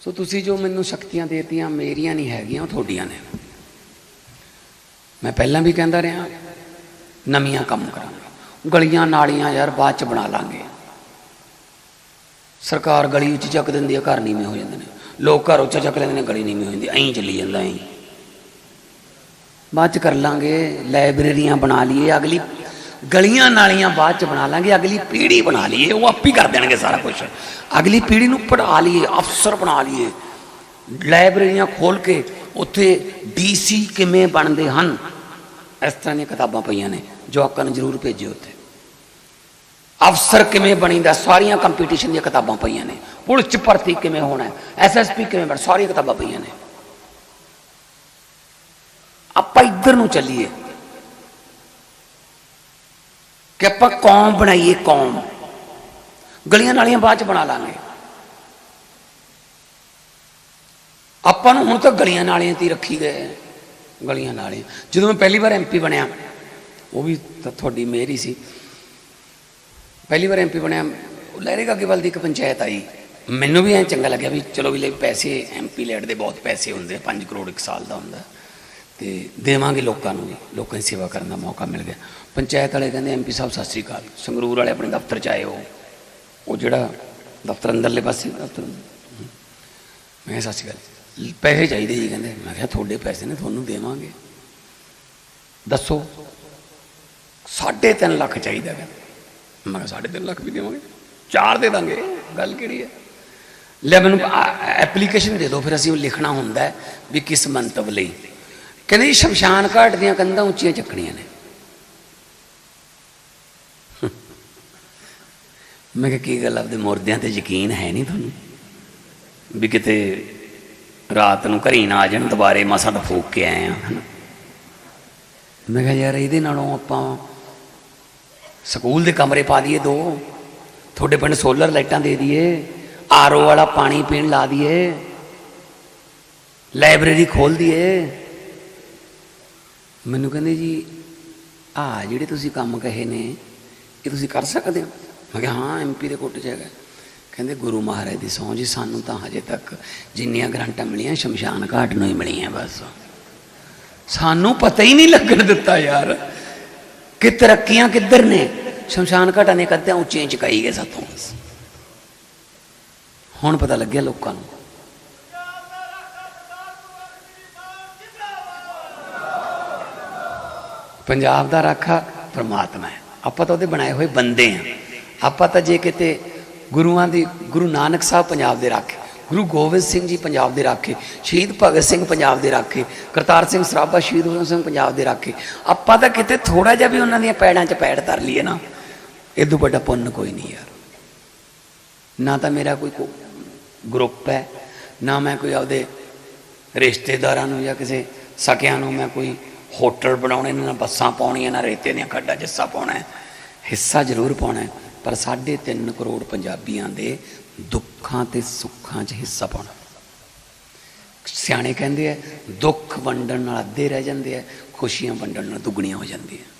ਸੋ ਤੁਸੀਂ ਜੋ ਮੈਨੂੰ ਸ਼ਕਤੀਆਂ ਦੇਤੀਆਂ, ਮੇਰੀਆਂ ਨਹੀਂ ਹੈਗੀਆਂ, ਉਹ ਤੁਹਾਡੀਆਂ ਨੇ। ਮੈਂ ਪਹਿਲਾਂ ਵੀ ਕਹਿੰਦਾ ਰਿਹਾ, ਨਵੀਆਂ ਕੰਮ ਕਰਾਂਗੇ। ਗਲੀਆਂ ਨਾਲੀਆਂ ਯਾਰ ਬਾਅਦ ਚ ਬਣਾ ਲਾਂਗੇ। ਸਰਕਾਰ ਗਲੀ ਉੱਚ ਚੱਕ ਦਿੰਦੀ ਹੈ ਘਰ ਨੀਵੇਂ ਹੋ ਜਾਂਦੇ ਨੇ। ਲੋਕ ਘਰ ਉੱਚਾ ਚੱਕ ਲੈਂਦੇ ਨੇ, ਗਲੀ ਨੀਵੀਂ ਹੋ ਜਾਂਦੀ, ਐਂ ਚੱਲੀ ਜਾਂਦਾ ਐਂ। ਬਾਅਦ ਚ ਕਰ ਲਾਂਗੇ, ਲਾਇਬ੍ਰੇਰੀਆਂ ਬਣਾ ਲਈਏ, ਅਗਲੀ ਗਲੀਆਂ ਨਾਲੀਆਂ ਬਾਅਦ ਚ ਬਣਾ ਲਾਂਗੇ, ਅਗਲੀ ਪੀੜ੍ਹੀ ਬਣਾ ਲਈਏ, ਉਹ ਆਪ ਹੀ ਕਰ ਦੇਣਗੇ ਸਾਰਾ ਕੁਝ ਅਗਲੀ ਪੀੜ੍ਹੀ ਨੂੰ ਪੜ੍ਹਾ ਲਈਏ, ਅਫਸਰ ਬਣਾ ਲਈਏ। ਲਾਇਬ੍ਰੇਰੀਆਂ ਖੋਲ ਕੇ ਉੱਥੇ ਡੀਸੀ ਕਿਵੇਂ ਬਣਦੇ ਹਨ? ਇਸ ਤਰ੍ਹਾਂ ਦੀਆਂ ਕਿਤਾਬਾਂ ਪਈਆਂ ਨੇ, ਜੋ ਜਵਾਕਾਂ ਨੂੰ ਜ਼ਰੂਰ ਭੇਜਿਓ ਉੱਥੇ। ਅਫਸਰ ਕਿਵੇਂ ਬਣੀਦਾ, ਸਾਰੀਆਂ ਕੰਪੀਟੀਸ਼ਨ ਦੀਆਂ ਕਿਤਾਬਾਂ ਪਈਆਂ ਨੇ। ਪੁਲਿਸ ਚ ਭਰਤੀ ਕਿਵੇਂ ਹੋਣਾ ਐਸਐਸਪੀ ਕਿਵੇਂ ਬਣ, ਸਾਰੀਆਂ ਕਿਤਾਬਾਂ ਪਈਆਂ ਨੇ। ਆਪਾਂ ਇੱਧਰ ਨੂੰ ਚੱਲੀਏ। ਕਿ ਆਪਾਂ ਕੌਮ ਬਣਾਈਏ ਕੌਮ। ਗਲੀਆਂ ਨਾਲੀਆਂ ਬਾਅਦ ਚ ਬਣਾ ਲਾਂਗੇ। ਆਪਾਂ ਨੂੰ ਹੁਣ ਤਾਂ ਗਲੀਆਂ ਨਾਲੀਆਂ ਤੇ ਹੀ ਰੱਖੀ ਗਏ ਗਲੀਆਂ ਨਾਲੀਆਂ। ਜਦੋਂ ਮੈਂ ਪਹਿਲੀ ਵਾਰ ਐਮਪੀ ਬਣਿਆ, ਉਹ ਵੀ ਤਾਂ ਤੁਹਾਡੀ ਮਿਹਰ ਹੀ ਸੀ। ਪਹਿਲੀ ਵਾਰ ਐਮਪੀ ਬਣਿਆ ਉਹ ਲਹਿਰੇ ਗਾਗੇਵਾਲ ਦੀ ਇੱਕ ਪੰਚਾਇਤ ਆਈ। ਮੈਨੂੰ ਵੀ ਐ ਚੰਗਾ ਲੱਗਿਆ ਵੀ ਚਲੋ ਵੀ ਲੈ ਪੈਸੇ ਐਮਪੀ ਲੈਟ ਦੇ ਬਹੁਤ ਪੈਸੇ ਹੁੰਦੇ ਆ 5 ਕਰੋੜ ਇੱਕ ਸਾਲ ਦਾ ਹੁੰਦਾ। ਤੇ ਦੇਵਾਂਗੇ ਲੋਕਾਂ ਨੂੰ ਵੀ। ਲੋਕਾਂ ਦੀ ਸੇਵਾ ਕਰਨ ਦਾ ਮੌਕਾ ਮਿਲ ਗਿਆ। ਪੰਚਾਇਤ ਵਾਲੇ ਕਹਿੰਦੇ ਐਮਪੀ ਸਾਹਿਬ, ਸਤਿ ਸ੍ਰੀ ਅਕਾਲ। ਸੰਗਰੂਰ ਵਾਲੇ ਆਪਣੇ ਦਫ਼ਤਰ ਚ ਆਏ ਹੋ ਉਹ ਜਿਹੜਾ ਦਫ਼ਤਰ ਅੰਦਰਲੇ ਪਾਸੇ, ਦਫ਼ਤਰ ਮੈਂ ਕਿਹਾ, ਸਤਿ ਸ਼੍ਰੀ ਅਕਾਲ ਪੈਸੇ ਚਾਹੀਦੇ ਜੀ ਕਹਿੰਦੇ। ਮੈਂ ਕਿਹਾ, ਤੁਹਾਡੇ ਪੈਸੇ ਨੇ, ਤੁਹਾਨੂੰ ਦੇਵਾਂਗੇ। ਦੱਸੋ, ਸਾਢੇ ਤਿੰਨ ਲੱਖ ਚਾਹੀਦਾ ਹੈ ਮੈਂ ਕਿਹਾ, ਸਾਢੇ ਤਿੰਨ ਲੱਖ ਵੀ ਦੇਵਾਂਗੇ। ਚਾਰ ਦੇ ਦਾਂਗੇ। ਗੱਲ ਕਿਹੜੀ ਹੈ? ਲੈ, ਮੈਨੂੰ ਐਪਲੀਕੇਸ਼ਨ ਦੇ ਦਿਓ। ਫਿਰ ਅਸੀਂ ਉਹ ਲਿਖਣਾ ਹੁੰਦਾ ਵੀ ਕਿਸ ਮੰਤਵ ਲਈ। ਕਹਿੰਦੇ ਜੀ ਸ਼ਮਸ਼ਾਨ ਘਾਟ ਦੀਆਂ ਕੰਧਾਂ ਉੱਚੀਆਂ ਚੱਕਣੀਆਂ ਨੇ। ਮੈਂ ਕਿਹਾ, ਕੀ ਗੱਲ ਆਪਦੇ ਮੁਰਦਿਆਂ ਤੇ ਯਕੀਨ ਹੈ ਨਹੀਂ ਤੁਹਾਨੂੰ? ਵੀ ਕਿਤੇ ਰਾਤ ਨੂੰ ਘਰੀ ਨਾ ਆ ਜਾਣ, ਦੁਬਾਰੇ ਮਸਾਂ ਤਾਂ ਫੂਕ ਕੇ ਆਏ ਆ, ਹਨਾ। ਮੈਂ ਕਿਹਾ, ਯਾਰ ਇਹਦੇ ਨਾਲੋਂ ਆਪਾਂ ਸਕੂਲ ਦੇ ਕਮਰੇ ਪਾ ਦਈਏ ਦੋ। ਤੁਹਾਡੇ ਪਿੰਡ ਸੋਲਰ ਲਾਈਟਾਂ ਦੇ ਦਈਏ, ਆਰਓ ਵਾਲਾ ਪਾਣੀ ਪੀਣ ਲਾ ਦਈਏ, ਲਾਇਬ੍ਰੇਰੀ ਖੋਲ ਦਈਏ। ਮੈਨੂੰ ਕਹਿੰਦੇ ਜੀ, ਆ, ਜਿਹੜੇ ਤੁਸੀਂ ਕੰਮ ਕਹੇ ਨੇ, ਇਹ ਤੁਸੀਂ ਕਰ ਸਕਦੇ ਹੋ? ਮੈਂ ਕਿਹਾ, ਹਾਂ ਐਮਪੀ ਦੇ ਕੋਟੇ 'ਚ ਹੈਗਾ। ਕਹਿੰਦੇ, ਗੁਰੂ ਮਹਾਰਾਜ ਦੀ ਸਹੁੰ ਜੀ, ਸਾਨੂੰ ਤਾਂ ਹਜੇ ਤੱਕ ਜਿੰਨੀਆਂ ਗਰੰਟਾਂ ਮਿਲੀਆਂ, ਸ਼ਮਸ਼ਾਨ ਘਾਟ ਨੂੰ ਹੀ ਮਿਲੀਆਂ ਬਸ। ਸਾਨੂੰ ਪਤਾ ਹੀ ਨਹੀਂ ਲੱਗਣ ਦਿੱਤਾ, ਯਾਰ, ਕਿ ਤਰੱਕੀਆਂ ਕਿੱਧਰ ਨੇ। ਸ਼ਮਸ਼ਾਨ ਘਾਟਾਂ ਨੇ ਕਦੇ ਉੱਚੀਆਂ ਚੁਕਾਈ ਗਏ ਸਾਥੋਂ ਬਸ। ਹੁਣ ਪਤਾ ਲੱਗਿਆ ਲੋਕਾਂ ਨੂੰ। ਪੰਜਾਬ ਦਾ ਰਾਖਾ ਪਰਮਾਤਮਾ ਹੈ। ਆਪਾਂ ਤਾਂ ਉਹਦੇ ਬਣਾਏ ਹੋਏ ਬੰਦੇ ਆ ਆਪਾਂ ਤਾਂ ਜੇ ਕਿਤੇ ਗੁਰੂਆਂ ਦੀ, ਗੁਰੂ ਨਾਨਕ ਸਾਹਿਬ ਪੰਜਾਬ ਦੇ ਰਾਖੇ, ਗੁਰੂ ਗੋਬਿੰਦ ਸਿੰਘ ਜੀ ਪੰਜਾਬ ਦੇ ਰਾਖੇ, ਸ਼ਹੀਦ ਭਗਤ ਸਿੰਘ ਪੰਜਾਬ ਦੇ ਰਾਖੇ, ਕਰਤਾਰ ਸਿੰਘ ਸਰਾਭਾ ਸ਼ਹੀਦ ਊਧਮ ਸਿੰਘ ਪੰਜਾਬ ਦੇ ਰਾਖੇ, ਆਪਾਂ ਤਾਂ ਕਿਤੇ ਥੋੜਾ ਜਿਹਾ ਵੀ ਉਹਨਾਂ ਦੀਆਂ ਪੈੜਾਂ 'ਚ ਪੈੜ ਧਰ ਲਈਏ ਨਾ ਇਦੋਂ ਵੱਡਾ ਪੁੰਨ ਕੋਈ ਨਹੀਂ ਯਾਰ। ਨਾ ਤਾਂ ਮੇਰਾ ਕੋਈ ਗਰੁੱਪ ਹੈ, ਨਾ ਮੈਂ ਕੋਈ ਆਪਦੇ ਰਿਸ਼ਤੇਦਾਰਾਂ ਨੂੰ ਜਾਂ ਕਿਸੇ ਸਕਿਆਂ ਨੂੰ ਮੈਂ ਕੋਈ ਹੋਟਲ ਬਣਾਉਣੇ ਨੇ, ਨਾ ਬੱਸਾਂ ਪਾਉਣੀਆਂ, ਨਾ ਰੇਤੇ ਦੀਆਂ ਖੱਡਾਂ 'ਚ ਹਿੱਸਾ ਪਾਉਣਾ ਹੈ। ਹਿੱਸਾ ਜ਼ਰੂਰ ਪਾਉਣਾ ਹੈ, ਪਰ 3.5 ਕਰੋੜ ਪੰਜਾਬੀਆਂ ਦੇ ਦੁੱਖਾਂ ਤੇ ਸੁੱਖਾਂ 'ਚ ਹਿੱਸਾ ਪਾਉਣਾ। ਸਿਆਣੇ ਕਹਿੰਦੇ ਆ, ਦੁੱਖ ਵੰਡਣ ਨਾਲ ਅੱਧੇ ਰਹਿ ਜਾਂਦੇ ਆ, ਖੁਸ਼ੀਆਂ ਵੰਡਣ ਨਾਲ ਦੁੱਗਣੀਆਂ ਹੋ ਜਾਂਦੀਆਂ।